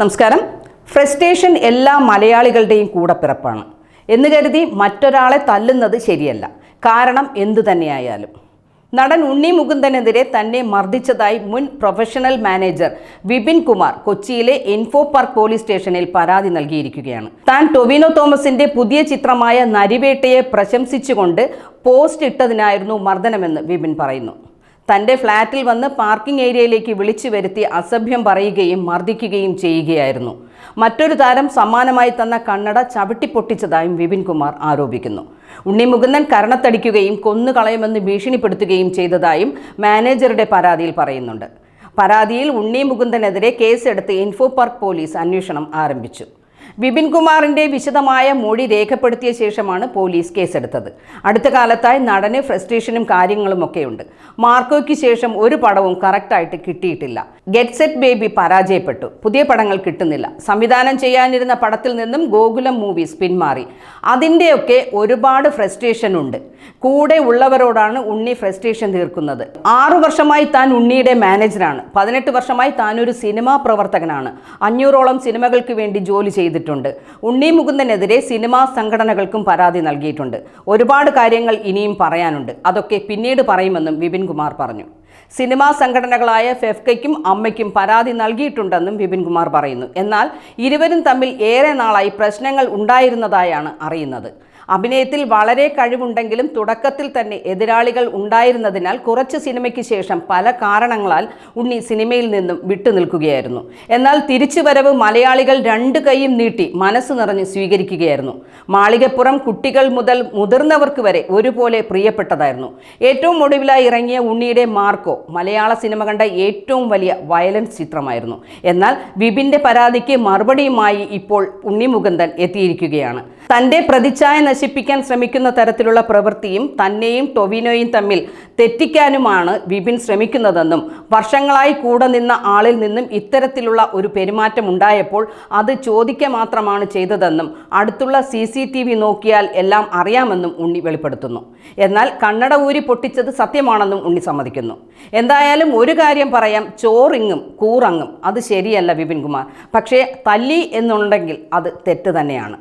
നമസ്കാരം. ഫ്രസ്ട്രേഷൻ എല്ലാ മലയാളികളുടെയും കൂടപ്പിറപ്പാണ്. എന്ന് കരുതി മറ്റൊരാളെ തല്ലുന്നത് ശരിയല്ല. കാരണം എന്തു തന്നെയായാലും. നടൻ ഉണ്ണി മുകുന്ദനെതിരെ തന്നെ മർദ്ദിച്ചതായി മുൻ പ്രൊഫഷണൽ മാനേജർ വിപിൻ കുമാർ കൊച്ചിയിലെ ഇൻഫോ പാർക്ക് പോലീസ് സ്റ്റേഷനിൽ പരാതി നൽകിയിരിക്കുകയാണ്. താൻ ടൊവിനോ തോമസിന്റെ പുതിയ ചിത്രമായ നരിവേട്ടയെ പ്രശംസിച്ചുകൊണ്ട് പോസ്റ്റ് ഇട്ടതിനായിരുന്നു മർദ്ദനമെന്ന് വിപിൻ പറയുന്നു. തന്റെ ഫ്ളാറ്റിൽ വന്ന് പാർക്കിംഗ് ഏരിയയിലേക്ക് വിളിച്ചു വരുത്തി അസഭ്യം പറയുകയും മർദ്ദിക്കുകയും ചെയ്യുകയായിരുന്നു. മറ്റൊരു താരം സമ്മാനമായി തന്ന കണ്ണട ചവിട്ടിപ്പൊട്ടിച്ചതായും വിപിൻ കുമാർ ആരോപിക്കുന്നു. ഉണ്ണിമുകുന്ദൻ കരണത്തടിക്കുകയും കൊന്നുകളയുമെന്ന് ഭീഷണിപ്പെടുത്തുകയും ചെയ്തതായും മാനേജറുടെ പരാതിയിൽ പറയുന്നുണ്ട്. പരാതിയിൽ ഉണ്ണി മുകുന്ദനെതിരെ കേസെടുത്ത് ഇൻഫോ പാർക്ക് പോലീസ് അന്വേഷണം ആരംഭിച്ചു. ബിപിൻ കുമാറിന്റെ വിശദമായ മൊഴി രേഖപ്പെടുത്തിയ ശേഷമാണ് പോലീസ് കേസെടുത്തത്. അടുത്ത കാലത്തായി നടന് ഫ്രസ്ട്രേഷനും കാര്യങ്ങളും ഒക്കെയുണ്ട് മാർക്കോയ്ക്ക് ശേഷം ഒരു പടവും കറക്റ്റായിട്ട് കിട്ടിയിട്ടില്ല. ഗെറ്റ് സെറ്റ് ബേബി പരാജയപ്പെട്ടു. പുതിയ പടങ്ങൾ കിട്ടുന്നില്ല. സംവിധാനം ചെയ്യാനിരുന്ന പടത്തിൽ നിന്നും ഗോകുലം മൂവീസ് പിന്മാറി. അതിന്റെയൊക്കെ ഒരുപാട് ഫ്രസ്ട്രേഷൻ ഉണ്ട്. കൂടെ ഉള്ളവരോടാണ് ഉണ്ണി ഫ്രസ്ട്രേഷൻ തീർക്കുന്നത്. ആറു വർഷമായി താൻ ഉണ്ണിയുടെ മാനേജറാണ് പതിനെട്ട് വർഷമായി താൻ ഒരു സിനിമാ പ്രവർത്തകനാണ്. അഞ്ഞൂറോളം സിനിമകൾക്ക് വേണ്ടി ജോലി ചെയ്തിട്ടുണ്ട്. ഉണ്ണി മുകുന്ദനെതിരെ സിനിമാ സംഘടനകൾക്കും പരാതി നൽകിയിട്ടുണ്ട്. ഒരുപാട് കാര്യങ്ങൾ ഇനിയും പറയാനുണ്ട്. അതൊക്കെ പിന്നീട് പറയുമെന്നും വിപിൻ കുമാർ പറഞ്ഞു. സിനിമാ സംഘടനകളായ ഫെഫ്കയ്ക്കും അമ്മയ്ക്കും പരാതി നൽകിയിട്ടുണ്ടെന്നും വിപിൻ കുമാർ പറയുന്നു. എന്നാൽ ഇരുവരും തമ്മിൽ ഏറെ നാളായി പ്രശ്നങ്ങൾ ഉണ്ടായിരുന്നതായാണ് അറിയുന്നത്. അഭിനയത്തിൽ വളരെ കഴിവുണ്ടെങ്കിലും തുടക്കത്തിൽ തന്നെ എതിരാളികൾ ഉണ്ടായിരുന്നതിനാൽ കുറച്ച് സിനിമയ്ക്ക് ശേഷം പല കാരണങ്ങളാൽ ഉണ്ണി സിനിമയിൽ നിന്നും വിട്ടുനിൽക്കുകയായിരുന്നു എന്നാൽ തിരിച്ചുവരവ് മലയാളികൾ രണ്ട് കൈയും നീട്ടി മനസ്സ് നിറഞ്ഞ് സ്വീകരിക്കുകയായിരുന്നു. മാളികപ്പുറം കുട്ടികൾ മുതൽ മുതിർന്നവർക്ക് വരെ ഒരുപോലെ പ്രിയപ്പെട്ടതായിരുന്നു. ഏറ്റവും ഒടുവിലായി ഇറങ്ങിയ ഉണ്ണിയുടെ മാർക്കോ മലയാള സിനിമ കണ്ട ഏറ്റവും വലിയ വയലൻസ് ചിത്രമായിരുന്നു. എന്നാൽ വിപിന്റെ പരാതിക്ക് മറുപടിയുമായി ഇപ്പോൾ ഉണ്ണി മുകുന്ദൻ എത്തിയിരിക്കുകയാണ്. തന്റെ പ്രതിച്ഛായ നശിപ്പിക്കാൻ ശ്രമിക്കുന്ന തരത്തിലുള്ള പ്രവൃത്തിയും തന്നെയും ടൊവിനോയും തമ്മിൽ തെറ്റിക്കാനുമാണ് വിപിൻ ശ്രമിക്കുന്നതെന്നും വർഷങ്ങളായി കൂടെ നിന്ന ആളിൽ നിന്നും ഇത്തരത്തിലുള്ള ഒരു പെരുമാറ്റം ഉണ്ടായപ്പോൾ അത് ചോദിക്കുക മാത്രമാണ് ചെയ്തതെന്നും അടുത്തുള്ള സി സി ടി വി നോക്കിയാൽ എല്ലാം അറിയാമെന്നും ഉണ്ണി വെളിപ്പെടുത്തുന്നു. എന്നാൽ കണ്ണട ഊരി പൊട്ടിച്ചത് സത്യമാണെന്നും ഉണ്ണി സമ്മതിക്കുന്നു. എന്തായാലും ഒരു കാര്യം പറയാം ചോറിങ്ങും കൂറങ്ങും. അത് ശരിയല്ല വിപിൻ കുമാർ പക്ഷേ തല്ലി എന്നുണ്ടെങ്കിൽ അത് തെറ്റ് തന്നെയാണ്.